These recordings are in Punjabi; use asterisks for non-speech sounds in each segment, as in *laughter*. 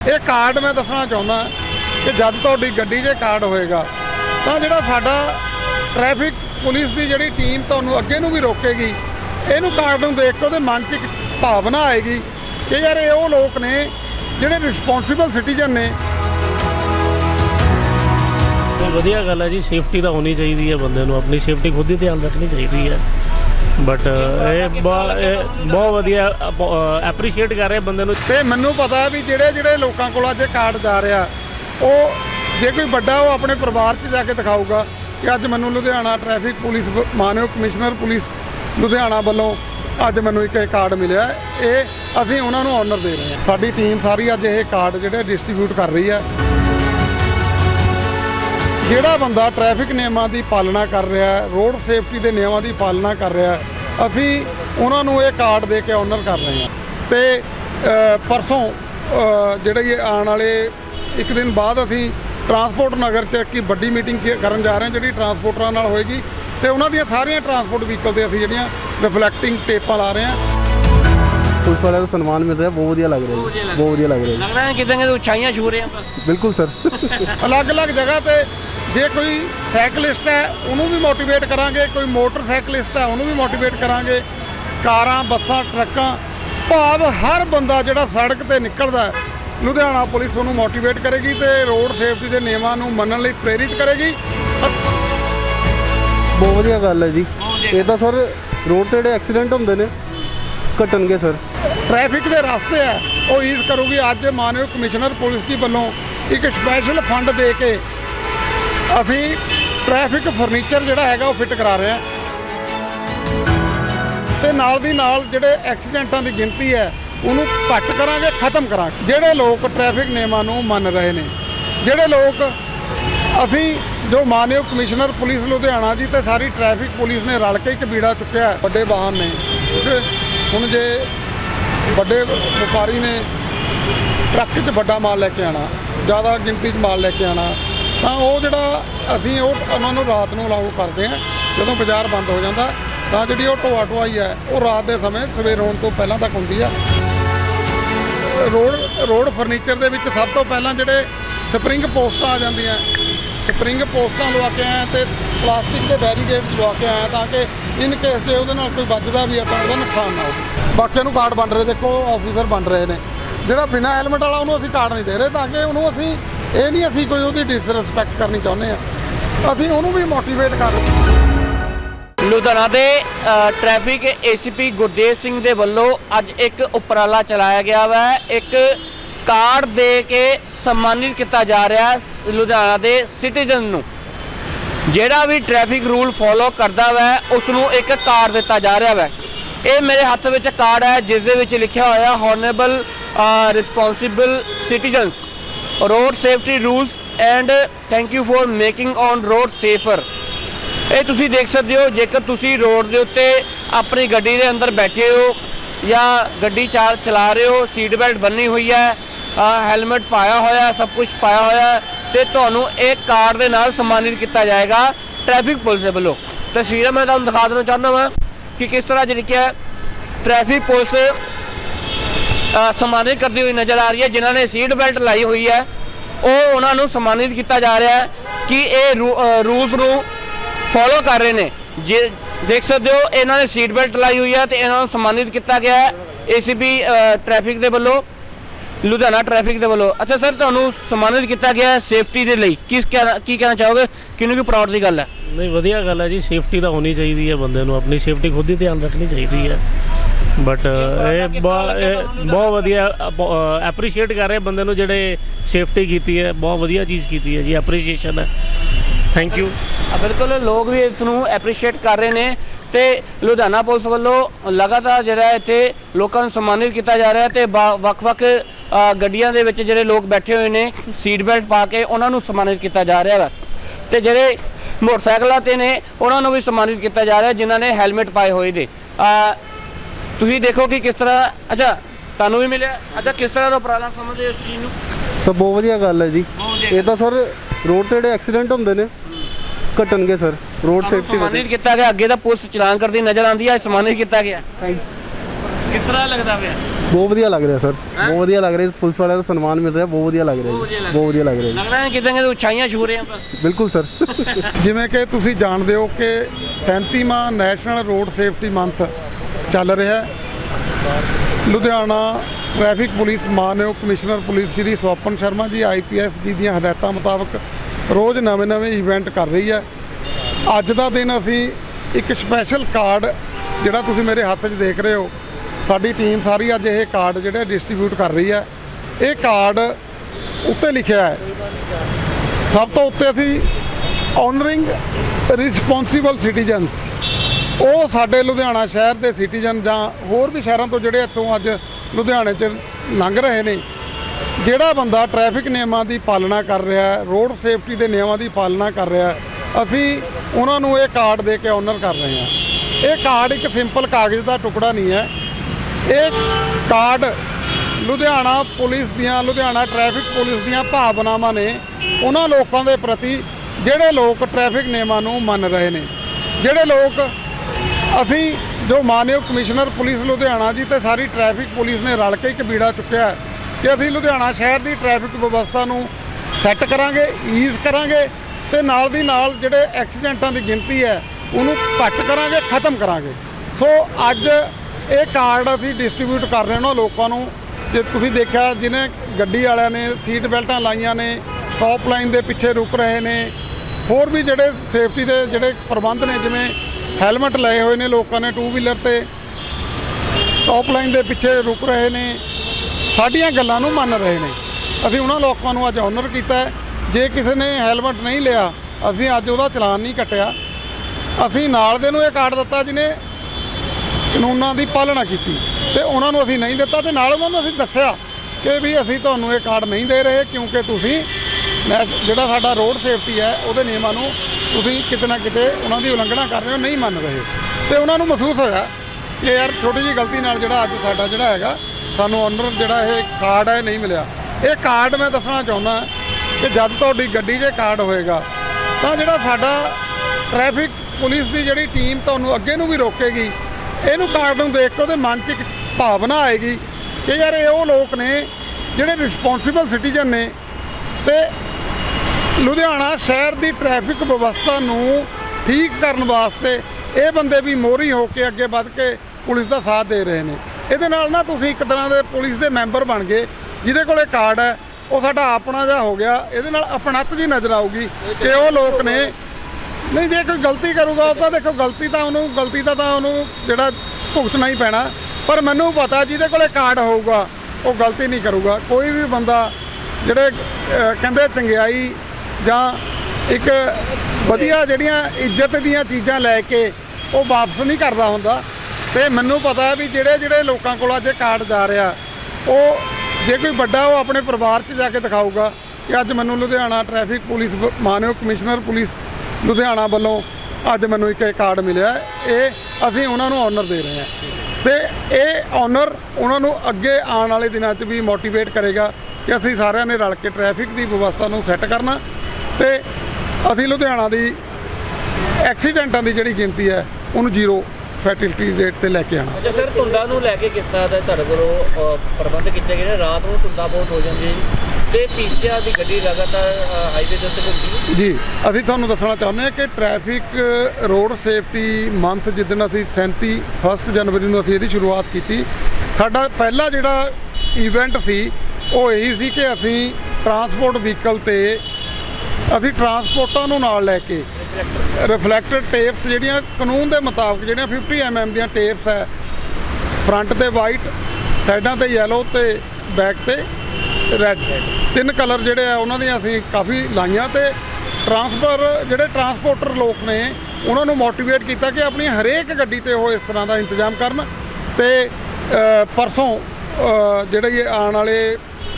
ਇਹ ਕਾਰਡ ਮੈਂ ਦੱਸਣਾ ਚਾਹੁੰਦਾ ਕਿ ਜਦ ਤੁਹਾਡੀ ਗੱਡੀ 'ਚ ਕਾਰਡ ਹੋਏਗਾ, ਤਾਂ ਜਿਹੜਾ ਸਾਡਾ ਟ੍ਰੈਫਿਕ ਪੁਲਿਸ ਦੀ ਜਿਹੜੀ ਟੀਮ ਤੁਹਾਨੂੰ ਅੱਗੇ ਨੂੰ ਵੀ ਰੋਕੇਗੀ, ਇਹਨੂੰ ਕਾਰਡ ਨੂੰ ਦੇਖ ਕੇ ਉਹਦੇ ਮਨ 'ਚ ਇੱਕ ਭਾਵਨਾ ਆਏਗੀ ਕਿ ਯਾਰ ਇਹ ਉਹ ਲੋਕ ਨੇ ਜਿਹੜੇ ਰਿਸਪੌਂਸਿਬਲ ਸਿਟੀਜ਼ਨ ਨੇ। ਵਧੀਆ ਗੱਲ ਹੈ ਜੀ ਸੇਫਟੀ ਤਾਂ ਹੋਣੀ ਚਾਹੀਦੀ ਹੈ ਬੰਦੇ ਨੂੰ, ਆਪਣੀ ਸੇਫਟੀ ਖੁਦ ਹੀ ਧਿਆਨ ਰੱਖਣੀ ਚਾਹੀਦੀ ਹੈ। ਬਟ uh, ਇਹ ਬਹੁਤ ਇਹ ਬਹੁਤ ਵਧੀਆ ਐਪਰੀਸ਼ੀਏਟ ਕਰ ਰਹੇ ਬੰਦੇ ਨੂੰ। ਤੇ ਮੈਨੂੰ ਪਤਾ ਹੈ ਵੀ ਜਿਹੜੇ ਜਿਹੜੇ ਲੋਕਾਂ ਕੋਲ ਅੱਜ ਇਹ ਕਾਰਡ ਜਾ ਰਿਹਾ, ਉਹ ਜੇ ਕੋਈ ਵੱਡਾ ਉਹ ਆਪਣੇ ਪਰਿਵਾਰ 'ਚ ਜਾ ਕੇ ਦਿਖਾਊਗਾ ਕਿ ਅੱਜ ਮੈਨੂੰ ਲੁਧਿਆਣਾ ਟ੍ਰੈਫਿਕ ਪੁਲਿਸ ਵ- ਮਾਨਯੋਗ ਕਮਿਸ਼ਨਰ ਪੁਲਿਸ ਲੁਧਿਆਣਾ ਵੱਲੋਂ ਅੱਜ ਮੈਨੂੰ ਇੱਕ ਇਹ ਕਾਰਡ ਮਿਲਿਆ। ਹੈ। ਇਹ ਅਸੀਂ ਉਹਨਾਂ ਨੂੰ ਆਨਰ ਦੇ ਰਹੇ ਹਾਂ। ਸਾਡੀ ਟੀਮ ਸਾਰੀ ਅੱਜ ਇਹ ਕਾਰਡ ਜਿਹੜੇ ਡਿਸਟ੍ਰੀਬਿਊਟ ਕਰ ਰਹੀ ਹੈ। ਜਿਹੜਾ ਬੰਦਾ ਟ੍ਰੈਫਿਕ ਨਿਯਮਾਂ ਦੀ ਪਾਲਣਾ ਕਰ ਰਿਹਾ ਹੈ ਰੋਡ ਸੇਫਟੀ ਦੇ ਨਿਯਮਾਂ ਦੀ ਪਾਲਣਾ ਕਰ ਰਿਹਾ ਹੈ ਅਸੀਂ ਉਹਨਾਂ ਨੂੰ ਇਹ ਕਾਰਡ ਦੇ ਕੇ ਆਨਰ ਕਰ ਰਹੇ ਹਾਂ। ਤੇ ਅ, ਪਰਸੋਂ ਜਿਹੜੇ ਇਹ ਆਉਣ ਵਾਲੇ ਇੱਕ ਦਿਨ ਬਾਅਦ ਅਸੀਂ ਟਰਾਂਸਪੋਰਟ ਨਗਰ 'ਚ ਇੱਕ ਵੱਡੀ ਮੀਟਿੰਗ ਕਰਨ ਜਾ ਰਹੇ ਹਾਂ ਜਿਹੜੀ ਟਰਾਂਸਪੋਰਟਰਾਂ ਨਾਲ ਹੋਏਗੀ। ਤੇ ਉਹਨਾਂ ਦੀਆਂ ਸਾਰੀਆਂ ਟਰਾਂਸਪੋਰਟ ਵਹੀਕਲ ਤੇ ਅਸੀਂ ਜਿਹੜੀਆਂ ਰਿਫਲੈਕਟਿੰਗ ਟੇਪਾਂ ਲਾ ਰਹੇ ਹਾਂ। ਪੁਲਿਸ ਵਾਲਿਆਂ ਨੂੰ ਸਨਮਾਨ ਮਿਲ ਰਿਹਾ ਬਹੁਤ ਵਧੀਆ ਲੱਗ ਰਿਹਾ ਜੀ ਬਹੁਤ ਵਧੀਆ ਲੱਗ ਰਿਹਾ ਜੀ। ਲੱਗਦਾ ਹੈ ਕਿਤੇ ਕਿਤੇ ਉਚਾਈਆਂ ਛੂ ਰਹੇ ਆਪਾਂ। ਬਿਲਕੁਲ ਸਰ। ਅਲੱਗ-ਅਲੱਗ ਜਗ੍ਹਾ ਤੇ ਜੇ ਕੋਈ ਸਾਈਕਲਿਸਟ ਹੈ ਉਹਨੂੰ ਵੀ ਮੋਟੀਵੇਟ ਕਰਾਂਗੇ ਕੋਈ ਮੋਟਰਸਾਈਕਲਿਸਟ ਹੈ ਉਹਨੂੰ ਵੀ ਮੋਟੀਵੇਟ ਕਰਾਂਗੇ। ਕਾਰਾਂ ਬੱਸਾਂ ਟਰੱਕਾਂ ਭਾਵ ਹਰ ਬੰਦਾ ਜਿਹੜਾ ਸੜਕ ਤੇ ਨਿਕਲਦਾ ਹੈ ਲੁਧਿਆਣਾ ਪੁਲਿਸ ਉਹਨੂੰ ਮੋਟੀਵੇਟ ਕਰੇਗੀ ਤੇ ਰੋਡ ਸੇਫਟੀ ਦੇ ਨਿਯਮਾਂ ਨੂੰ ਮੰਨਣ ਲਈ ਪ੍ਰੇਰਿਤ ਕਰੇਗੀ। ਬਹੁਤ ਵਧੀਆ ਗੱਲ ਹੈ ਜੀ। ਇਹ ਤਾਂ ਸਰ ਰੋਡ ਤੇ ਜਿਹੜੇ ਐਕਸੀਡੈਂਟ ਹੁੰਦੇ ਨੇ ਘਟਣਗੇ ਸਰ। ਟ੍ਰੈਫਿਕ ਦੇ ਰਸਤੇ ਹੈ ਉਹ ਈਜ਼ ਕਰੂਗੀ। ਅੱਜ ਮਾਨਯੋਗ ਕਮਿਸ਼ਨਰ ਪੁਲਿਸ ਦੀ ਵੱਲੋਂ ਇੱਕ ਸਪੈਸ਼ਲ ਫੰਡ ਦੇ ਕੇ ਅਸੀਂ ਟ੍ਰੈਫਿਕ ਫਰਨੀਚਰ ਜਿਹੜਾ ਹੈਗਾ ਉਹ ਫਿੱਟ ਕਰਾ ਰਹੇ ਹਾਂ। ਤੇ ਨਾਲ ਦੀ ਨਾਲ ਜਿਹੜੇ ਐਕਸੀਡੈਂਟਾਂ ਦੀ ਗਿਣਤੀ ਹੈ, ਉਹਨੂੰ ਘੱਟ ਕਰਾਂਗੇ, ਖਤਮ ਕਰਾਂਗੇ। ਜਿਹੜੇ ਲੋਕ ਟ੍ਰੈਫਿਕ ਨਿਯਮਾਂ ਨੂੰ ਮੰਨ ਰਹੇ ਨੇ, ਜਿਹੜੇ ਲੋਕ ਅਸੀਂ ਜੋ ਮਾਨਯੋਗ ਕਮਿਸ਼ਨਰ ਪੁਲਿਸ ਲੁਧਿਆਣਾ ਜੀ ਤੇ ਸਾਰੀ ਟ੍ਰੈਫਿਕ ਪੁਲਿਸ ਨੇ ਰਲ ਕੇ ਇੱਕ ਬੀੜਾ ਚੁੱਕਿਆ ਵੱਡੇ ਵਾਹਨ ਨੇ। ਹੁਣ ਜੇ ਵੱਡੇ ਵਪਾਰੀ ਨੇ ਟਰੱਕ 'ਚ ਵੱਡਾ ਮਾਲ ਲੈ ਕੇ ਆਣਾ ਜ਼ਿਆਦਾ ਗਿਣਤੀ 'ਚ ਮਾਲ ਲੈ ਕੇ ਆਣਾ ਤਾਂ ਉਹ ਜਿਹੜਾ ਅਸੀਂ ਉਹ ਉਹਨਾਂ ਨੂੰ ਰਾਤ ਨੂੰ ਅਲਾਉ ਕਰਦੇ ਹਾਂ, ਜਦੋਂ ਬਾਜ਼ਾਰ ਬੰਦ ਹੋ ਜਾਂਦਾ, ਤਾਂ ਜਿਹੜੀ ਉਹ ਢੋਆ ਢੋਆਈ ਹੈ, ਉਹ ਰਾਤ ਦੇ ਸਮੇਂ ਸਵੇਰ ਹੋਣ ਤੋਂ ਪਹਿਲਾਂ ਤੱਕ ਹੁੰਦੀ ਆ। ਰੋਡ ਰੋਡ ਫਰਨੀਚਰ ਦੇ ਵਿੱਚ ਸਭ ਤੋਂ ਪਹਿਲਾਂ ਜਿਹੜੇ ਸਪਰਿੰਗ ਪੋਸਟਾਂ ਆ ਜਾਂਦੀਆਂ। ਸਪਰਿੰਗ ਪੋਸਟਾਂ ਲਵਾ ਕੇ ਆਏ ਤੇ ਪਲਾਸਟਿਕ ਦੇ ਬੈਰੀਗੇਟਸ ਲਵਾ ਕੇ ਆਏ ਤਾਂ ਕਿ ਇਨ ਕੇਸ ਜੇ ਉਹਦੇ ਨਾਲ ਕੋਈ ਵੱਜਦਾ ਵੀ ਹੈ ਤਾਂ ਉਹਦਾ ਨੁਕਸਾਨ ਨਾ ਹੋਵੇ। ਬਾਕੀਆਂ ਨੂੰ ਕਾਰਡ ਵੰਡ ਰਹੇ, ਦੇਖੋ ਆਫੀਸਰ ਵੰਡ ਰਹੇ ਨੇ। ਜਿਹੜਾ ਬਿਨਾਂ ਹੈਲਮਟ ਵਾਲਾ ਉਹਨੂੰ ਅਸੀਂ ਕਾਰਡ ਨਹੀਂ ਦੇ ਰਹੇ, ਤਾਂ ਕਿ ਉਹਨੂੰ ਅਸੀਂ ਇਹ ਨਹੀਂ ਅਸੀਂ ਕੋਈ ਉਹਦੀ ਡਿਸਰੈਸਪੈਕਟ ਕਰਨੀ ਚਾਹੁੰਦੇ ਆ ਅਸੀਂ ਉਹਨੂੰ ਵੀ ਮੋਟੀਵੇਟ ਕਰ ਲੁਧਿਆਣਾ ਦੇ ਅ, ਟ੍ਰੈਫਿਕ ਏਸੀਪੀ ਗੁਰਦੇਵ ਸਿੰਘ ਦੇ ਵੱਲੋਂ ਅੱਜ ਇੱਕ ਉਪਰਾਲਾ ਚਲਾਇਆ ਗਿਆ ਵਾ। ਇੱਕ ਕਾਰਡ ਦੇ ਕੇ ਸਨਮਾਨਿਤ ਕੀਤਾ ਜਾ ਰਿਹਾ ਲੁਧਿਆਣਾ ਦੇ ਸਿਟੀਜ਼ਨ ਨੂੰ। ਜਿਹੜਾ ਵੀ ਟ੍ਰੈਫਿਕ ਰੂਲ ਫੋਲੋ ਕਰਦਾ ਵੈ ਉਸ ਨੂੰ ਇੱਕ ਕਾਰਡ ਦਿੱਤਾ ਜਾ ਰਿਹਾ ਵੈ। ਇਹ ਮੇਰੇ ਹੱਥ ਵਿੱਚ ਕਾਰਡ ਹੈ ਜਿਸ ਦੇ ਵਿੱਚ ਲਿਖਿਆ ਹੋਇਆ honourable responsible citizens road safety rules and thank you for making on road safer ਇਹ ਤੁਸੀਂ ਦੇਖ ਸਕਦੇ ਹੋ, ਜੇਕਰ ਤੁਸੀਂ ਰੋਡ ਦੇ ਉੱਤੇ ਆਪਣੀ ਗੱਡੀ ਦੇ ਅੰਦਰ ਬੈਠੇ ਹੋ ਜਾਂ ਗੱਡੀ ਚਾਲ ਚਲਾ ਰਹੇ ਹੋ ਸੀਟ ਬੈਲਟ ਬੰਨੀ ਹੋਈ ਹੈ ਹੈਲਮਟ ਪਾਇਆ ਹੋਇਆ, ਸਭ ਕੁਝ ਪਾਇਆ ਹੋਇਆ ਹੈ ਤੇ ਤੁਹਾਨੂੰ ਇਹ ਕਾਰਡ ਦੇ ਨਾਲ ਸਨਮਾਨਿਤ ਕੀਤਾ ਜਾਏਗਾ ਟ੍ਰੈਫਿਕ ਪੁਲਿਸ ਦੇ ਵੱਲੋਂ। ਤਸਵੀਰਾਂ ਮੈਂ ਤੁਹਾਨੂੰ ਦਿਖਾ ਦੇਣਾ ਚਾਹੁੰਦਾ ਹਾਂ ਕਿ ਕਿਸ ਤਰ੍ਹਾਂ ਜਿਹੜੀ ਕਿ ਟ੍ਰੈਫਿਕ ਪੁਲਿਸ ਸਨਮਾਨਿਤ ਕਰਦੀ ਹੋਈ ਨਜ਼ਰ ਆ ਰਹੀ ਹੈ, ਜਿਨ੍ਹਾਂ ਨੇ ਸੀਟ ਬੈਲਟ ਲਾਈ ਹੋਈ ਹੈ। ਉਹ ਉਹਨਾਂ ਨੂੰ ਸਨਮਾਨਿਤ ਕੀਤਾ ਜਾ ਰਿਹਾ ਹੈ ਕਿ ਇਹ ਰੂਲਸ ਨੂੰ ਫੋਲੋ ਕਰ ਰਹੇ ਨੇ। ਜੇ ਦੇਖ ਸਕਦੇ ਹੋ, ਇਹਨਾਂ ਨੇ ਸੀਟ ਬੈਲਟ ਲਾਈ ਹੋਈ ਹੈ ਤੇ ਇਹਨਾਂ ਨੂੰ ਸਨਮਾਨਿਤ ਕੀਤਾ ਗਿਆ ਹੈ ਏਸੀਪੀ ਟ੍ਰੈਫਿਕ ਦੇ ਵੱਲੋਂ, ਲੁਧਿਆਣਾ ਟ੍ਰੈਫਿਕ ਦੇ ਵੱਲੋਂ। ਅੱਛਾ ਸਰ, ਤੁਹਾਨੂੰ ਸਨਮਾਨਿਤ ਕੀਤਾ ਗਿਆ ਹੈ ਸੇਫਟੀ ਦੇ ਲਈ। ਕਿਸ ਕਹਿਣਾ, ਕੀ ਕਹਿਣਾ ਚਾਹੋਗੇ? ਕਿੰਨੀ ਕੁ ਪ੍ਰਾਊਡ ਦੀ ਗੱਲ ਹੈ? ਨਹੀਂ, ਵਧੀਆ ਗੱਲ ਹੈ ਜੀ ਸੇਫਟੀ ਤਾਂ ਹੋਣੀ ਚਾਹੀਦੀ ਹੈ ਬੰਦੇ ਨੂੰ। ਆਪਣੀ ਸੇਫਟੀ ਖੁਦ ਹੀ ਧਿਆਨ ਰੱਖਣੀ ਚਾਹੀਦੀ ਹੈ। ਬਟ ਇਹ ਬਹੁਤ ਇਹ ਬਹੁਤ ਵਧੀਆ ਐਪਰੀਸ਼ੀਏਟ ਕਰ ਰਹੇ ਬੰਦੇ ਨੂੰ ਜਿਹੜੇ ਸੇਫਟੀ ਕੀਤੀ ਹੈ ਬਹੁਤ ਵਧੀਆ ਚੀਜ਼ ਕੀਤੀ ਹੈ ਜੀ ਐਪਰੀਸ਼ੀਏਸ਼ਨ ਹੈ। ਥੈਂਕ ਯੂ ਬਿਲਕੁਲ ਲੋਕ ਵੀ ਇਸ ਨੂੰ ਐਪਰੀਸ਼ੀਏਟ ਕਰ ਰਹੇ ਨੇ ਤੇ ਲੁਧਿਆਣਾ ਪੁਲਿਸ ਵੱਲੋਂ ਲਗਾਤਾਰ ਜਿਹੜਾ ਇੱਥੇ ਲੋਕਾਂ ਨੂੰ ਸਨਮਾਨਿਤ ਕੀਤਾ ਜਾ ਰਿਹਾ ਤੇ ਵੱਖ-ਵੱਖ ਗੱਡੀਆਂ ਦੇ ਵਿੱਚ ਜਿਹੜੇ ਲੋਕ ਬੈਠੇ ਹੋਏ ਨੇ ਸੀਟ ਬੈਲਟ ਪਾ ਕੇ ਉਹਨਾਂ ਨੂੰ ਸਨਮਾਨਿਤ ਕੀਤਾ ਜਾ ਰਿਹਾ ਹੈ ਤੇ ਜਿਹੜੇ ਮੋਟਰਸਾਈਕਲਾਂ ਤੇ ਨੇ ਉਹਨਾਂ ਨੂੰ ਵੀ ਸਨਮਾਨਿਤ ਕੀਤਾ ਜਾ ਰਿਹਾ ਜਿਨ੍ਹਾਂ ਨੇ ਹੈਲਮਟ ਪਾਏ ਹੋਏ ਨੇ। ਤੁਸੀਂ ਦੇਖੋ ਕਿ ਕਿਸ ਤਰ੍ਹਾਂ ਅੱਛਾ ਤੁਹਾਨੂੰ ਵੀ ਮਿਲਿਆ। ਅੱਛਾ ਕਿਸ ਤਰ੍ਹਾਂ ਦਾ ਉਪਰਾਲਾ ਸਮਝਦੇ ਹੋ ਇਸ ਚੀਜ਼ ਨੂੰ? ਸਰ ਬਹੁਤ ਵਧੀਆ ਗੱਲ ਹੈ ਜੀ। ਬਹੁਤ ਵਧੀਆ ਇਹ ਤਾਂ ਸਰ ਰੋਡ ਤੇ ਜਿਹੜੇ ਐਕਸੀਡੈਂਟ ਹੁੰਦੇ ਨੇ ਘਟਣਗੇ ਸਰ। ਰੋਡ ਸੇਫਟੀ ਸਨਮਾਨਿਤ ਕੀਤਾ ਗਿਆ ਅੱਗੇ ਤਾਂ ਪੁਲਿਸ ਚਲਾਨ ਕਰਦੀ ਨਜ਼ਰ ਆਉਂਦੀ ਹੈ ਸਨਮਾਨਿਤ ਕੀਤਾ ਗਿਆ। ਕਿਸ ਤਰ੍ਹਾਂ ਲੱਗਦਾ ਪਿਆ? ਬਹੁਤ ਵਧੀਆ ਲੱਗ ਰਿਹਾ ਸਰ। ਬਹੁਤ ਵਧੀਆ ਲੱਗ ਰਿਹਾ ਪੁਲਿਸ ਵਾਲਿਆਂ ਦਾ ਸਨਮਾਨ ਮਿਲ ਰਿਹਾ ਬਹੁਤ ਵਧੀਆ ਲੱਗ ਰਿਹਾ ਜੀ। ਬਹੁਤ ਵਧੀਆ ਲੱਗ ਰਿਹਾ। ਜੀ। ਲੱਗਦਾ ਹੈ ਕਿਤੇ ਕਿਤੇ ਉਚਾਈਆਂ ਛੂ ਰਹੇ ਆਪਾਂ। ਬਿਲਕੁਲ ਸਰ। *laughs* ਜਿਵੇਂ ਕਿ ਤੁਸੀਂ ਜਾਣਦੇ ਹੋ ਕਿ 37ਵਾਂ ਨੈਸ਼ਨਲ ਰੋਡ ਸੇਫਟੀ ਮੰਥ ਚੱਲ ਰਿਹਾ ਲੁਧਿਆਣਾ ਟ੍ਰੈਫਿਕ ਪੁਲਿਸ ਮਾਨਯੋਗ commissioner police Shri Swapan Sharma ji IPS ji ਦੀਆਂ ਹਦਾਇਤਾਂ ਮੁਤਾਬਕ ਰੋਜ਼ ਨਵੇਂ-ਨਵੇਂ ਇਵੈਂਟ ਕਰ ਰਹੀ ਹੈ। ਅੱਜ ਦਾ ਦਿਨ ਅਸੀਂ ਇੱਕ ਸਪੈਸ਼ਲ ਕਾਰਡ ਜਿਹੜਾ ਤੁਸੀਂ ਮੇਰੇ ਹੱਥ 'ਚ ਦੇਖ ਰਹੇ ਹੋ, ਸਾਡੀ ਟੀਮ ਸਾਰੀ ਅੱਜ ਇਹ ਕਾਰਡ ਜਿਹੜੇ ਡਿਸਟ੍ਰੀਬਿਊਟ ਕਰ ਰਹੀ ਹੈ। ਇਹ ਕਾਰਡ ਉੱਤੇ ਲਿਖਿਆ ਹੈ, ਸਭ ਤੋਂ ਉੱਤੇ ਅਸੀਂ ਆਨਰਿੰਗ ਰਿਸਪੌਂਸਿਬਲ ਸਿਟੀਜ਼ਨਸ ਉਹ ਸਾਡੇ ਲੁਧਿਆਣਾ ਸ਼ਹਿਰ ਦੇ ਸਿਟੀਜ਼ਨ ਜਾਂ ਹੋਰ ਵੀ ਸ਼ਹਿਰਾਂ ਤੋਂ ਜਿਹੜੇ ਇੱਥੋਂ ਅੱਜ ਲੁਧਿਆਣੇ 'ਚ ਲੰਘ ਰਹੇ ਨੇ, ਜਿਹੜਾ ਬੰਦਾ ਟ੍ਰੈਫਿਕ ਨਿਯਮਾਂ ਦੀ ਪਾਲਣਾ ਕਰ ਰਿਹਾ ਹੈ ਰੋਡ ਸੇਫਟੀ ਦੇ ਨਿਯਮਾਂ ਦੀ ਪਾਲਣਾ ਕਰ ਰਿਹਾ ਅਸੀਂ ਉਹਨਾਂ ਨੂੰ ਇਹ ਕਾਰਡ ਦੇ ਕੇ ਆਨਰ ਕਰ ਰਹੇ ਹਾਂ। ਇਹ ਕਾਰਡ ਇੱਕ ਸਿੰਪਲ ਕਾਗਜ਼ ਦਾ ਟੁਕੜਾ ਨਹੀਂ ਹੈ। ਇਹ ਕਾਰਡ ਲੁਧਿਆਣਾ ਪੁਲਿਸ ਦੀਆਂ, ਲੁਧਿਆਣਾ ਟ੍ਰੈਫਿਕ ਪੁਲਿਸ ਦੀਆਂ ਭਾਵਨਾਵਾਂ ਨੇ ਉਹਨਾਂ ਲੋਕਾਂ ਦੇ ਪ੍ਰਤੀ, ਜਿਹੜੇ ਲੋਕ ਟ੍ਰੈਫਿਕ ਨਿਯਮਾਂ ਨੂੰ ਮੰਨ ਰਹੇ ਨੇ, ਜਿਹੜੇ ਲੋਕ ਅਸੀਂ ਜੋ ਮਾਨਯੋਗ ਕਮਿਸ਼ਨਰ ਪੁਲਿਸ ਲੁਧਿਆਣਾ ਜੀ ਤੇ ਸਾਰੀ ਟ੍ਰੈਫਿਕ ਪੁਲਿਸ ਨੇ ਰਲ ਕੇ ਇੱਕ ਬੀੜਾ ਚੁੱਕਿਆ ਕਿ ਅਸੀਂ ਲੁਧਿਆਣਾ ਸ਼ਹਿਰ ਦੀ ਟ੍ਰੈਫਿਕ ਵਿਵਸਥਾ ਨੂੰ ਸੈੱਟ ਕਰਾਂਗੇ ਈਜ਼ ਕਰਾਂਗੇ ਤੇ ਨਾਲ ਦੀ ਨਾਲ ਜਿਹੜੇ ਐਕਸੀਡੈਂਟਾਂ ਦੀ ਗਿਣਤੀ ਹੈ, ਉਹਨੂੰ ਘੱਟ ਕਰਾਂਗੇ, ਖਤਮ ਕਰਾਂਗੇ। ਸੋ ਅੱਜ ਇਹ ਕਾਰਡ ਅਸੀਂ ਡਿਸਟ੍ਰੀਬਿਊਟ ਕਰ ਰਹੇ ਹਾਂ ਲੋਕਾਂ ਨੂੰ। ਜੇ ਤੁਸੀਂ ਦੇਖਿਆ, ਜਿਹਨੇ ਗੱਡੀ ਵਾਲਿਆਂ ਨੇ ਸੀਟ ਬੈਲਟਾਂ ਲਾਈਆਂ ਨੇ ਸਟਾਪ ਲਾਈਨ ਦੇ ਪਿੱਛੇ ਰੁਕ ਰਹੇ ਨੇ, ਹੋਰ ਵੀ ਜਿਹੜੇ ਸੇਫਟੀ ਦੇ ਜਿਹੜੇ ਪ੍ਰਬੰਧ ਨੇ, ਜਿਵੇਂ ਹੈਲਮਟ ਲਏ ਹੋਏ ਨੇ ਲੋਕਾਂ ਨੇ ਟੂ ਵੀਲਰ ਤੇ। ਸਟਾਪ ਲਾਈਨ ਦੇ ਪਿੱਛੇ ਰੁਕ ਰਹੇ ਨੇ। ਸਾਡੀਆਂ ਗੱਲਾਂ ਨੂੰ ਮੰਨ ਰਹੇ ਨੇ। ਅਸੀਂ ਉਹਨਾਂ ਲੋਕਾਂ ਨੂੰ ਅੱਜ ਆਨਰ ਕੀਤਾ ਜੇ ਕਿਸੇ ਨੇ ਹੈਲਮਟ ਨਹੀਂ ਲਿਆ, ਅਸੀਂ ਅੱਜ ਉਹਦਾ ਚਲਾਨ ਨਹੀਂ ਕੱਟਿਆ। ਅਸੀਂ ਨਾਲ ਦੇ ਨੂੰ ਇਹ ਕਾਰਡ ਦਿੱਤਾ ਜਿਹਨੇ ਕਾਨੂੰਨਾਂ ਦੀ ਪਾਲਣਾ ਕੀਤੀ। ਤੇ ਉਹਨਾਂ ਨੂੰ ਅਸੀਂ ਨਹੀਂ ਦਿੱਤਾ ਤੇ ਨਾਲ ਉਹਨਾਂ ਨੂੰ ਅਸੀਂ ਦੱਸਿਆ ਕਿ ਵੀ ਅਸੀਂ ਤੁਹਾਨੂੰ ਇਹ ਕਾਰਡ ਨਹੀਂ ਦੇ ਰਹੇ ਕਿਉਂਕਿ ਤੁਸੀਂ ਨੈਸ਼- ਜਿਹੜਾ ਸਾਡਾ ਰੋਡ ਸੇਫਟੀ ਹੈ, ਉਹਦੇ ਨਿਯਮਾਂ ਨੂੰ ਤੁਸੀਂ ਕਿਤੇ ਨਾ ਕਿਤੇ ਉਹਨਾਂ ਦੀ ਉਲੰਘਣਾ ਕਰ ਰਹੇ ਹੋ, ਨਹੀਂ ਮੰਨ ਰਹੇ। ਤੇ ਉਹਨਾਂ ਨੂੰ ਮਹਿਸੂਸ ਹੋਇਆ ਕਿ ਯਾਰ ਛੋਟੀ ਜਿਹੀ ਗਲਤੀ ਨਾਲ ਜਿਹੜਾ ਅੱਜ ਸਾਡਾ ਜਿਹੜਾ ਹੈਗਾ, ਸਾਨੂੰ ਆਨਰ ਜਿਹੜਾ ਇਹ ਕਾਰਡ ਹੈ ਨਹੀਂ ਮਿਲਿਆ। ਇਹ ਕਾਰਡ ਮੈਂ ਦੱਸਣਾ ਚਾਹੁੰਦਾ ਕਿ ਜਦ ਤੁਹਾਡੀ ਗੱਡੀ 'ਚ ਇਹ ਕਾਰਡ ਹੋਏਗਾ, ਤਾਂ ਜਿਹੜਾ ਸਾਡਾ ਟ੍ਰੈਫਿਕ ਪੁਲਿਸ ਦੀ ਜਿਹੜੀ ਟੀਮ ਤੁਹਾਨੂੰ ਅੱਗੇ ਨੂੰ ਵੀ ਰੋਕੇਗੀ, ਇਹਨੂੰ ਕਾਰਡ ਨੂੰ ਦੇਖ ਕੇ ਉਹਦੇ ਮਨ 'ਚ ਇੱਕ ਭਾਵਨਾ ਆਏਗੀ ਕਿ ਯਾਰ ਇਹ ਉਹ ਲੋਕ ਨੇ ਜਿਹੜੇ ਰਿਸਪੌਂਸਿਬਲ ਸਿਟੀਜ਼ਨ ਨੇ ਤੇ ਲੁਧਿਆਣਾ ਸ਼ਹਿਰ ਦੀ ਟ੍ਰੈਫਿਕ ਵਿਵਸਥਾ ਨੂੰ ਠੀਕ ਕਰਨ ਵਾਸਤੇ ਇਹ ਬੰਦੇ ਵੀ ਮੋਹਰੀ ਹੋ ਕੇ ਅੱਗੇ ਵੱਧ ਕੇ ਪੁਲਿਸ ਦਾ ਸਾਥ ਦੇ ਰਹੇ ਨੇ। ਇਹਦੇ ਨਾਲ ਨਾ ਤੁਸੀਂ ਇੱਕ ਤਰ੍ਹਾਂ ਦੇ ਪੁਲਿਸ ਦੇ ਮੈਂਬਰ ਬਣ ਗਏ, ਜਿਹਦੇ ਕੋਲੇ ਕਾਰਡ ਹੈ, ਉਹ ਸਾਡਾ ਆਪਣਾ ਜਿਹਾ ਹੋ ਗਿਆ, ਇਹਦੇ ਨਾਲ ਆਪਣਤ ਜੀ ਨਜ਼ਰ ਆਊਗੀ ਕਿ ਉਹ ਲੋਕ ਨੇ। ਨਹੀਂ, ਜੇ ਕੋਈ ਗਲਤੀ ਕਰੂਗਾ, ਉਹ ਤਾਂ ਦੇਖੋ ਗਲਤੀ ਤਾਂ ਉਹਨੂੰ, ਗਲਤੀ ਦਾ ਤਾਂ ਉਹਨੂੰ ਜਿਹੜਾ ਭੁਗਤਣਾ ਹੀ ਪੈਣਾ। ਪਰ ਮੈਨੂੰ ਪਤਾ ਜਿਹਦੇ ਕੋਲੇ ਕਾਰਡ ਹੋਊਗਾ, ਉਹ ਗਲਤੀ ਨਹੀਂ ਕਰੂਗਾ। ਕੋਈ ਵੀ ਬੰਦਾ ਜਿਹੜੇ ਕਹਿੰਦੇ ਚੰਗਿਆਈ ਜਾਂ ਇੱਕ ਵਧੀਆ ਜਿਹੜੀਆਂ ਇੱਜ਼ਤ ਦੀਆਂ ਚੀਜ਼ਾਂ ਲੈ ਕੇ ਉਹ ਵਾਪਸ ਨਹੀਂ ਕਰਦਾ ਹੁੰਦਾ। ਤੇ ਮੈਨੂੰ ਪਤਾ ਹੈ ਵੀ ਜਿਹੜੇ ਜਿਹੜੇ ਲੋਕਾਂ ਕੋਲ ਅੱਜ ਕਾਰਡ ਜਾ ਰਿਹਾ, ਉਹ ਜੇ ਕੋਈ ਵੱਡਾ ਉਹ ਆਪਣੇ ਪਰਿਵਾਰ 'ਚ ਜਾ ਕੇ ਦਿਖਾਊਗਾ ਕਿ ਅੱਜ ਮੈਨੂੰ ਲੁਧਿਆਣਾ ਟ੍ਰੈਫਿਕ ਪੁਲਿਸ ਮਾਨਯੋਗ ਕਮਿਸ਼ਨਰ ਪੁਲਿਸ ਲੁਧਿਆਣਾ ਵੱਲੋਂ ਅੱਜ ਮੈਨੂੰ ਇੱਕ ਇਹ ਕਾਰਡ ਮਿਲਿਆ। ਇਹ ਅਸੀਂ ਉਹਨਾਂ ਨੂੰ ਆਨਰ ਦੇ ਰਹੇ ਹਾਂ। ਤੇ ਇਹ ਆਨਰ ਉਹਨਾਂ ਨੂੰ ਅੱਗੇ ਆਉਣ ਵਾਲੇ ਦਿਨਾਂ 'ਚ ਵੀ ਮੋਟੀਵੇਟ ਕਰੇਗਾ ਕਿ ਅਸੀਂ ਸਾਰਿਆਂ ਨੇ ਰਲ ਕੇ ਟ੍ਰੈਫਿਕ ਦੀ ਵਿਵਸਥਾ ਨੂੰ ਸੈੱਟ ਕਰਨਾ। ਤੇ ਅਸੀਂ ਲੁਧਿਆਣਾ ਦੀ ਐਕਸੀਡੈਂਟਾਂ ਦੀ ਜਿਹੜੀ ਗਿਣਤੀ ਹੈ ਉਹਨੂੰ ਜ਼ੀਰੋ ਫੈਟਿਲਿਟੀ ਰੇਟ ਤੇ ਲੈ ਕੇ ਆਉਣਾ। ਅੱਛਾ ਸਰ ਧੁੰਦਾਂ ਨੂੰ ਲੈ ਕੇ ਕਿਸ ਤਰ੍ਹਾਂ ਦਾ ਤੁਹਾਡੇ ਕੋਲੋਂ ਪ੍ਰਬੰਧ ਕੀਤੇ ਗਏ ਨੇ? ਰਾਤ ਨੂੰ ਧੁੰਦਾਂ ਬਹੁਤ ਹੋ ਜਾਂਦੀ ਹੈ ਤੇ ਪੀਸੀਆਰ ਦੀ ਗੱਡੀ ਲਗਾਤਾਰ ਹਾਈਵੇ ਦੇ ਉੱਤੇ ਘੁੰਮਦੀ ਹੈ? ਜੀ ਅਸੀਂ ਤੁਹਾਨੂੰ ਦੱਸਣਾ ਚਾਹੁੰਦੇ ਹਾਂ ਕਿ ਟ੍ਰੈਫਿਕ ਰੋਡ ਸੇਫਟੀ ਮੰਥ ਜਿੱਦਣ ਅਸੀਂ 37 1 ਜਨਵਰੀ ਨੂੰ ਅਸੀਂ ਇਹਦੀ ਸ਼ੁਰੂਆਤ ਕੀਤੀ। ਸਾਡਾ ਪਹਿਲਾ ਜਿਹੜਾ ਇਵੈਂਟ ਸੀ ਉਹ ਇਹੀ ਸੀ ਕਿ ਅਸੀਂ ਟਰਾਂਸਪੋਰਟ ਵਹੀਕਲ ਤੇ ਅਸੀਂ ਟਰਾਂਸਪੋਰਟਾਂ ਨੂੰ ਨਾਲ ਲੈ ਕੇ ਰਿਫਲੈਕਟਡ ਟੇਪਸ ਜਿਹੜੀਆਂ ਕਾਨੂੰਨ ਦੇ ਮੁਤਾਬਕ ਜਿਹੜੀਆਂ 50 ਐਮਐਮ ਦੀਆਂ ਟੇਪਸ ਹੈ ਫਰੰਟ ਤੇ ਵਾਈਟ ਸਾਈਡਾਂ ਤੇ ਯੈਲੋ ਤੇ ਬੈਕ ਤੇ ਰੈੱਡ ਤਿੰਨ ਕਲਰ ਜਿਹੜੇ ਆ, ਉਹਨਾਂ ਦੀਆਂ ਅਸੀਂ ਕਾਫੀ ਲਾਈਆਂ ਤੇ ਟਰਾਂਸਫਰ ਜਿਹੜੇ ਟਰਾਂਸਪੋਰਟਰ ਲੋਕ ਨੇ, ਉਹਨਾਂ ਨੂੰ ਮੋਟੀਵੇਟ ਕੀਤਾ ਕਿ ਆਪਣੀ ਹਰੇਕ ਗੱਡੀ ਤੇ ਉਹ ਇਸ ਤਰ੍ਹਾਂ ਦਾ ਇੰਤਜ਼ਾਮ ਕਰਨ ਤੇ ਪਰਸੋਂ ਜਿਹੜੇ ਆਉਣ ਵਾਲੇ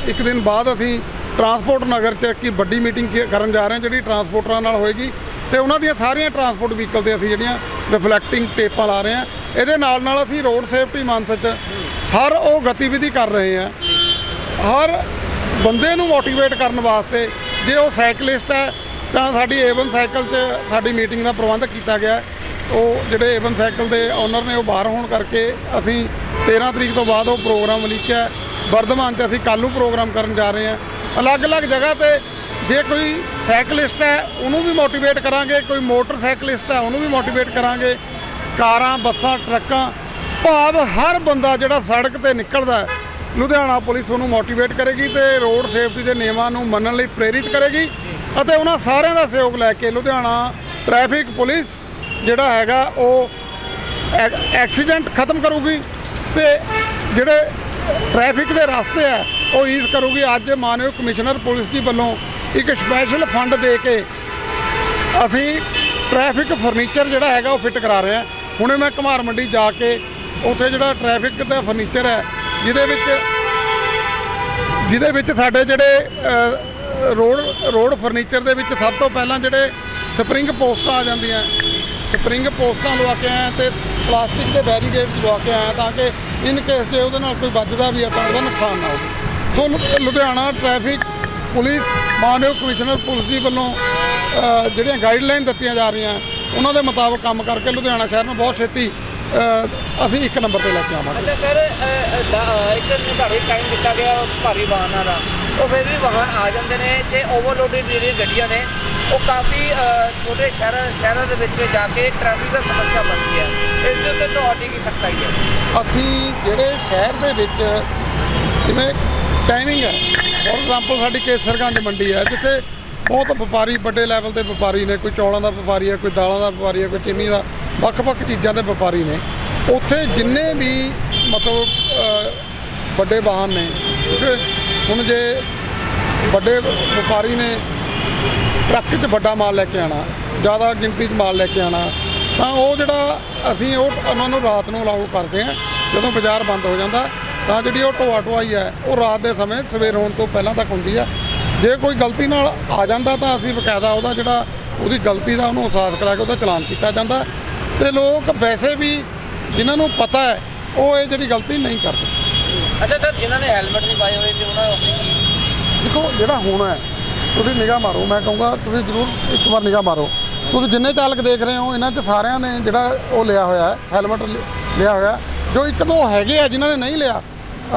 ਇੱਕ ਦਿਨ ਬਾਅਦ ਅਸੀਂ ਟਰਾਂਸਪੋਰਟ ਨਗਰ 'ਚ ਇੱਕ ਵੱਡੀ ਮੀਟਿੰਗ ਕਰਨ ਜਾ ਰਹੇ ਹਾਂ, ਜਿਹੜੀ ਟਰਾਂਸਪੋਰਟਰਾਂ ਨਾਲ ਹੋਏਗੀ ਤੇ ਉਹਨਾਂ ਦੀਆਂ ਸਾਰੀਆਂ ਟਰਾਂਸਪੋਰਟ ਵਹੀਕਲ ਤੇ ਅਸੀਂ ਜਿਹੜੀਆਂ ਰਿਫਲੈਕਟਿੰਗ ਟੇਪਾਂ ਲਾ ਰਹੇ ਹਾਂ। ਇਹਦੇ ਨਾਲ ਨਾਲ ਅਸੀਂ ਰੋਡ ਸੇਫਟੀ ਮੰਥ 'ਚ ਹਰ ਉਹ ਗਤੀਵਿਧੀ ਕਰ ਰਹੇ ਹਾਂ। ਹਰ ਬੰਦੇ ਨੂੰ ਮੋਟੀਵੇਟ ਕਰਨ ਵਾਸਤੇ ਜੇ ਉਹ ਸਾਈਕਲਿਸਟ ਹੈ, ਤਾਂ ਸਾਡੀ ਏਵਨ ਸਾਈਕਲ 'ਚ ਸਾਡੀ ਮੀਟਿੰਗ ਦਾ ਪ੍ਰਬੰਧ ਕੀਤਾ ਗਿਆ ਉਹ ਜਿਹੜੇ ਏਵਨ ਸਾਈਕਲ ਦੇ ਓਨਰ ਨੇ ਉਹ ਬਾਹਰ ਹੋਣ ਕਰਕੇ ਅਸੀਂ 13 ਤਰੀਕ ਤੋਂ ਬਾਅਦ ਉਹ ਪ੍ਰੋਗਰਾਮ ਲਿਖਿਆ ਵਰਧਮਾਨ 'ਚ ਅਸੀਂ ਕੱਲ੍ਹ ਨੂੰ ਪ੍ਰੋਗਰਾਮ ਕਰਨ ਜਾ ਰਹੇ ਹਾਂ। ਅਲੱਗ-ਅਲੱਗ ਜਗ੍ਹਾ ਤੇ ਜੇ ਕੋਈ ਸਾਈਕਲਿਸਟ ਹੈ, ਉਹਨੂੰ ਵੀ ਮੋਟੀਵੇਟ ਕਰਾਂਗੇ। ਕੋਈ ਮੋਟਰਸਾਈਕਲਿਸਟ ਹੈ, ਉਹਨੂੰ ਵੀ ਮੋਟੀਵੇਟ ਕਰਾਂਗੇ। ਕਾਰਾਂ, ਬੱਸਾਂ, ਟਰੱਕਾਂ, ਭਾਵ ਹਰ ਬੰਦਾ ਜਿਹੜਾ ਸੜਕ ਤੇ ਨਿਕਲਦਾ ਲੁਧਿਆਣਾ ਪੁਲਿਸ ਉਹਨੂੰ ਮੋਟੀਵੇਟ ਕਰੇਗੀ ਤੇ ਰੋਡ ਸੇਫਟੀ ਦੇ ਨਿਯਮਾਂ ਨੂੰ ਮੰਨਣ ਲਈ ਪ੍ਰੇਰਿਤ ਕਰੇਗੀ ਅਤੇ ਉਹਨਾਂ ਸਾਰਿਆਂ ਦਾ ਸਹਿਯੋਗ ਲੈ ਕੇ ਲੁਧਿਆਣਾ ਟ੍ਰੈਫਿਕ ਪੁਲਿਸ ਜਿਹੜਾ ਹੈਗਾ, ਉਹ ਐਕਸੀਡੈਂਟ ਖਤਮ ਕਰੂਗੀ ਤੇ ਜਿਹੜੇ ਟ੍ਰੈਫਿਕ ਦੇ ਰਸਤੇ ਆ ਉਹ ਈਜ਼ ਕਰੂਗੀ। ਅੱਜ ਮਾਨਯੋਗ ਕਮਿਸ਼ਨਰ ਪੁਲਿਸ ਜੀ ਵੱਲੋਂ ਇੱਕ ਸਪੈਸ਼ਲ ਫੰਡ ਦੇ ਕੇ ਅਸੀਂ ਟ੍ਰੈਫਿਕ ਫਰਨੀਚਰ ਜਿਹੜਾ ਹੈਗਾ ਉਹ ਫਿੱਟ ਕਰਾ ਰਹੇ ਹਾਂ। ਹੁਣੇ ਮੈਂ ਕੁਮਾਰ ਮੰਡੀ ਜਾ ਕੇ ਉੱਥੇ ਜਿਹੜਾ ਟ੍ਰੈਫਿਕ ਦਾ ਫਰਨੀਚਰ ਹੈ, ਜਿਹਦੇ ਵਿੱਚ ਜਿਹਦੇ ਵਿੱਚ ਸਾਡੇ ਜਿਹੜੇ ਰੋਡ ਰੋਡ ਫਰਨੀਚਰ ਦੇ ਵਿੱਚ ਸਭ ਤੋਂ ਪਹਿਲਾਂ ਜਿਹੜੇ ਸਪਰਿੰਗ ਪੋਸਟਾਂ ਆ ਜਾਂਦੀਆਂ ਸਪਰਿੰਗ ਪੋਸਟਾਂ ਲਵਾ ਕੇ ਆਏ ਤੇ ਪਲਾਸਟਿਕ ਦੇ ਬੈਰੀਕੇਡ ਲਵਾ ਕੇ ਆਏ ਤਾਂ ਕਿ ਇਨ ਕੇਸ ਜੇ ਉਹਦੇ ਨਾਲ ਕੋਈ ਵੱਜਦਾ ਵੀ ਹੈ ਤਾਂ ਉਹਦਾ ਨੁਕਸਾਨ ਨਾ ਹੋਵੇ। ਸੋ ਲੁਧਿਆਣਾ ਟ੍ਰੈਫਿਕ ਪੁਲਿਸ ਮਾਨਯੋਗ ਕਮਿਸ਼ਨਰ ਪੁਲਿਸ ਦੀ ਵੱਲੋਂ ਜਿਹੜੀਆਂ ਗਾਈਡਲਾਈਨ ਦਿੱਤੀਆਂ ਜਾ ਰਹੀਆਂ ਉਹਨਾਂ ਦੇ ਮੁਤਾਬਕ ਕੰਮ ਕਰਕੇ ਲੁਧਿਆਣਾ ਸ਼ਹਿਰ ਨੂੰ ਬਹੁਤ ਛੇਤੀ ਅਸੀਂ ਇੱਕ ਨੰਬਰ ਤੇ ਲੈ ਕੇ ਆਵਾਂਗੇ। ਅੱਛਾ ਸਰ ਇੱਕ ਨਿਰਧਾਰਿਤ ਟਾਈਮ ਦਿੱਤਾ ਗਿਆ ਭਾਰੀ ਵਾਹਨਾਂ ਦਾ। ਉਹ ਫਿਰ ਵੀ ਵਾਹਨ ਆ ਜਾਂਦੇ ਨੇ ਤੇ ਓਵਰਲੋਡਡ ਜਿਹੜੀਆਂ ਗੱਡੀਆਂ ਨੇ ਉਹ ਕਾਫੀ ਛੋਟੇ ਸ਼ਹਿਰਾਂ ਸ਼ਹਿਰਾਂ ਦੇ ਵਿੱਚ ਜਾ ਕੇ ਟ੍ਰੈਫਿਕ ਦਾ ਸਮੱਸਿਆ ਬਣਦੀ ਹੈ। ਇਸ ਦੇ ਉੱਤੇ ਤੁਹਾਡੀ ਕੀ ਸਖਤਾਈ ਹੈ? ਅਸੀਂ ਜਿਹੜੇ ਸ਼ਹਿਰ ਦੇ ਵਿੱਚ ਜਿਵੇਂ ਟਾਈਮਿੰਗ ਹੈ। ਫੋਰ ਐਗਜ਼ਾਮਪਲ ਸਾਡੀ ਕੇਸਰਗੰਜ ਮੰਡੀ ਹੈ, ਜਿੱਥੇ ਬਹੁਤ ਵਪਾਰੀ, ਵੱਡੇ ਲੈਵਲ ਤੇ ਵਪਾਰੀ ਨੇ, ਕੋਈ ਚੌਲਾਂ ਦਾ ਵਪਾਰੀ ਹੈ, ਕੋਈ ਦਾਲਾਂ ਦਾ ਵਪਾਰੀ ਹੈ, ਕੋਈ ਚੀਨੀ ਦਾ, ਵੱਖ-ਵੱਖ ਚੀਜ਼ਾਂ ਦੇ ਵਪਾਰੀ ਨੇ। ਉੱਥੇ ਜਿੰਨੇ ਵੀ ਮਤਲਬ ਵੱਡੇ ਵਾਹਨ ਨੇ ਹੁਣ ਜੇ ਵੱਡੇ ਵਪਾਰੀ ਨੇ ਟਰੱਕ 'ਚ ਵੱਡਾ ਮਾਲ ਲੈ ਕੇ ਆਣਾ ਜ਼ਿਆਦਾ ਗਿਣਤੀ 'ਚ ਮਾਲ ਲੈ ਕੇ ਆਣਾ ਤਾਂ ਉਹ ਜਿਹੜਾ ਅਸੀਂ ਉਹ, ਉਹਨਾਂ ਨੂੰ ਰਾਤ ਨੂੰ ਅਲਾਉ ਕਰਦੇ ਹਾਂ, ਜਦੋਂ ਬਾਜ਼ਾਰ ਬੰਦ ਹੋ ਜਾਂਦਾ ਤਾਂ ਜਿਹੜੀ ਉਹ ਢੋਆ ਢੁਆਈ ਹੈ ਉਹ ਰਾਤ ਦੇ ਸਮੇਂ ਸਵੇਰ ਹੋਣ ਤੋਂ ਪਹਿਲਾਂ ਤੱਕ ਹੁੰਦੀ ਹੈ ਜੇ ਕੋਈ ਗਲਤੀ ਨਾਲ ਆ ਜਾਂਦਾ ਤਾਂ ਅਸੀਂ ਬਕਾਇਦਾ ਉਹਦਾ ਜਿਹੜਾ ਉਹਦੀ ਗਲਤੀ ਦਾ ਉਹਨੂੰ ਅਹਿਸਾਸ ਕਰਾ ਕੇ ਉਹਦਾ ਚਲਾਨ ਕੀਤਾ ਜਾਂਦਾ। ਤੇ ਲੋਕ ਵੈਸੇ ਵੀ ਜਿਨ੍ਹਾਂ ਨੂੰ ਪਤਾ ਹੈ ਉਹ ਇਹ ਜਿਹੜੀ ਗਲਤੀ ਨਹੀਂ ਕਰਦੇ। ਅੱਛਾ ਸਰ ਜਿਨ੍ਹਾਂ ਨੇ ਹੈਲਮਟ ਨਹੀਂ ਪਾਏ ਹੋਏ ਤੇ ਉਹਨਾਂ ਨੂੰ ਦੇਖੋ ਜਿਹੜਾ ਹੋਣਾ ਹੈ ਤੁਸੀਂ ਨਿਗਾਹ ਮਾਰੋ ਮੈਂ ਕਹੂੰਗਾ ਤੁਸੀਂ ਜ਼ਰੂਰ ਇੱਕ ਵਾਰ ਨਿਗਾਹ ਮਾਰੋ। ਤੁਸੀਂ ਜਿੰਨੇ ਚਾਲਕ ਦੇਖ ਰਹੇ ਹੋ ਇਹਨਾਂ 'ਚ ਸਾਰਿਆਂ ਨੇ ਜਿਹੜਾ ਉਹ ਲਿਆ ਹੋਇਆ ਹੈ ਹੈਲਮਟ ਲਿਆ ਹੋਇਆ ਜੋ ਇੱਕ ਦੋ ਹੈਗੇ ਆ ਜਿਨ੍ਹਾਂ ਨੇ ਨਹੀਂ ਲਿਆ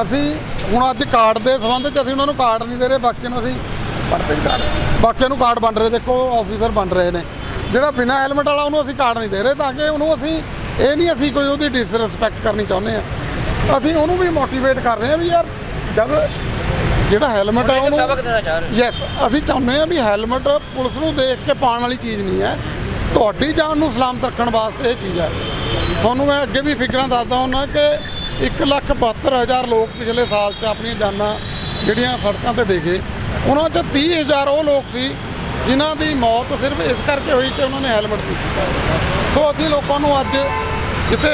ਅਸੀਂ ਹੁਣ ਅੱਜ ਕਾਰਡ ਦੇ ਸੰਬੰਧ 'ਚ ਅਸੀਂ ਉਹਨਾਂ ਨੂੰ ਕਾਰਡ ਨਹੀਂ ਦੇ ਰਹੇ ਬਾਕੀ ਨੂੰ ਅਸੀਂ ਪੜਦੇ ਬਾਕੀਆਂ ਨੂੰ ਕਾਰਡ ਵੰਡ ਰਹੇ ਦੇਖੋ ਆਫੀਸਰ ਵੰਡ ਰਹੇ ਨੇ। ਜਿਹੜਾ ਬਿਨਾਂ ਹੈਲਮਟ ਵਾਲਾ ਉਹਨੂੰ ਅਸੀਂ ਕਾਰਡ ਨਹੀਂ ਦੇ ਰਹੇ ਤਾਂ ਕਿ ਉਹਨੂੰ ਅਸੀਂ ਇਹ ਨਹੀਂ ਅਸੀਂ ਕੋਈ ਉਹਦੀ ਡਿਸਰਿਸਪੈਕਟ ਕਰਨੀ ਚਾਹੁੰਦੇ ਆ ਅਸੀਂ ਉਹਨੂੰ ਵੀ ਮੋਟੀਵੇਟ ਕਰ ਰਹੇ ਆ ਵੀ ਯਾਰ ਜਦ ਜਿਹੜਾ ਹੈਲਮਟ ਆ ਉਹਨੂੰ ਸਬਕ ਦੇਣਾ ਚਾਹ ਰਹੇ। ਯੈਸ ਅਸੀਂ ਚਾਹੁੰਦੇ ਹਾਂ ਵੀ ਹੈਲਮਟ ਪੁਲਿਸ ਨੂੰ ਦੇਖ ਕੇ ਪਾਉਣ ਵਾਲੀ ਚੀਜ਼ ਨਹੀਂ ਹੈ। ਤੁਹਾਡੀ ਜਾਨ ਨੂੰ ਸਲਾਮਤ ਰੱਖਣ ਵਾਸਤੇ ਇਹ ਚੀਜ਼ ਹੈ। ਤੁਹਾਨੂੰ ਮੈਂ ਅੱਗੇ ਵੀ ਫਿਗਰਾਂ ਦੱਸਦਾ ਹੁੰਦਾ ਕਿ 172000 ਲੋਕ ਪਿਛਲੇ ਸਾਲ 'ਚ ਆਪਣੀਆਂ ਜਾਨਾਂ ਜਿਹੜੀਆਂ ਸੜਕਾਂ ਤੇ ਦੇ ਗਏ। ਉਹਨਾਂ 'ਚ 30000 ਉਹ ਲੋਕ ਸੀ ਜਿਨ੍ਹਾਂ ਦੀ ਮੌਤ ਸਿਰਫ ਇਸ ਕਰਕੇ ਹੋਈ ਕਿ ਉਹਨਾਂ ਨੇ ਹੈਲਮਟ ਨਹੀਂ ਕੀਤਾ ਸੋ ਅਸੀਂ ਲੋਕਾਂ ਨੂੰ ਅੱਜ ਜਿੱਥੇ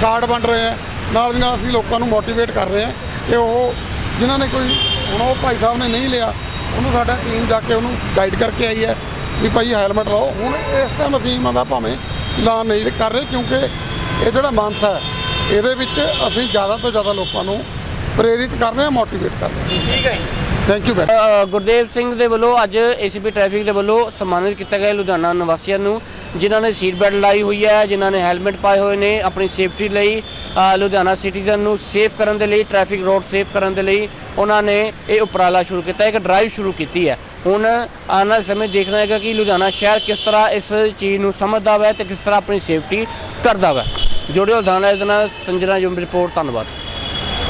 ਕਾਰਡ ਵੰਡ ਰਹੇ ਆ ਨਾਲ ਦੀ ਨਾਲ ਅਸੀਂ ਲੋਕਾਂ ਨੂੰ ਮੋਟੀਵੇਟ ਕਰ ਰਹੇ ਆ ਕਿ ਉਹ ਜਿਨ੍ਹਾਂ ਨੇ ਕੋਈ ਹੁਣ ਉਹ ਭਾਈ ਸਾਹਿਬ ਨੇ ਨਹੀਂ ਲਿਆ, ਉਹਨੂੰ ਸਾਡਾ ਟੀਮ ਜਾ ਕੇ ਉਹਨੂੰ ਗਾਈਡ ਕਰਕੇ ਆਈ ਹੈ ਵੀ ਭਾਈ ਹੈਲਮਟ ਲਾਓ। ਹੁਣ ਇਸ ਟਾਈਮ ਅਸੀਂ ਉਹਨਾਂ ਦਾ ਭਾਵੇਂ ਚਲਾਨ ਨਹੀਂ ਕਰ ਰਹੇ ਕਿਉਂਕਿ ਇਹ ਜਿਹੜਾ ਮੰਥ ਹੈ ਇਹਦੇ ਵਿੱਚ ਅਸੀਂ ਜ਼ਿਆਦਾ ਤੋਂ ਜ਼ਿਆਦਾ ਲੋਕਾਂ ਨੂੰ ਪ੍ਰੇਰਿਤ ਕਰ ਰਹੇ ਹਾਂ ਮੋਟੀਵੇਟ ਕਰ ਰਹੇ ਠੀਕ ਹੈ ਜੀ। ਹਾਂ ਥੈਂਕ ਯੂ ਗੁਰਦੇਵ ਸਿੰਘ ਦੇ ਵੱਲੋਂ ਅੱਜ ਏਸੀਪੀ ਟ੍ਰੈਫਿਕ ਦੇ ਵੱਲੋਂ ਸਨਮਾਨਿਤ ਕੀਤਾ ਗਿਆ ਲੁਧਿਆਣਾ ਨਿਵਾਸੀਆਂ ਨੂੰ ਜਿਨ੍ਹਾਂ ਨੇ ਸੀਟ ਬੈਲਟ ਲਾਈ ਹੋਈ ਹੈ ਜਿਨ੍ਹਾਂ ਨੇ ਹੈਲਮਟ ਪਾਏ ਹੋਏ ਨੇ ਆਪਣੀ ਸੇਫਟੀ ਲਈ ਲੁਧਿਆਣਾ ਸਿਟੀਜ਼ਨ ਨੂੰ ਸੇਫ ਕਰਨ ਦੇ ਲਈ ਟ੍ਰੈਫਿਕ ਰੋਡ ਸੇਫ ਕਰਨ ਦੇ ਲਈ ਉਹਨਾਂ ਨੇ ਇਹ ਉਪਰਾਲਾ ਸ਼ੁਰੂ ਕੀਤਾ ਇੱਕ ਡਰਾਈਵ ਸ਼ੁਰੂ ਕੀਤੀ ਹੈ। ਹੁਣ ਆਉਣ ਵਾਲੇ ਸਮੇਂ ਦੇਖਣਾ ਹੈਗਾ ਕਿ ਲੁਧਿਆਣਾ ਸ਼ਹਿਰ ਕਿਸ ਤਰ੍ਹਾਂ ਇਸ ਚੀਜ਼ ਨੂੰ ਸਮਝਦਾ ਹੈ ਤੇ ਕਿਸ ਤਰ੍ਹਾਂ ਆਪਣੀ ਸੇਫਟੀ ਕਰਦਾ ਹੈ ਜੁੜਿਓ ਥਾਣਾ ਦੇ ਨਾਲ ਸੰਜਨਾ ਜੁਮ ਰਿਪੋਰਟ ਧੰਨਵਾਦ।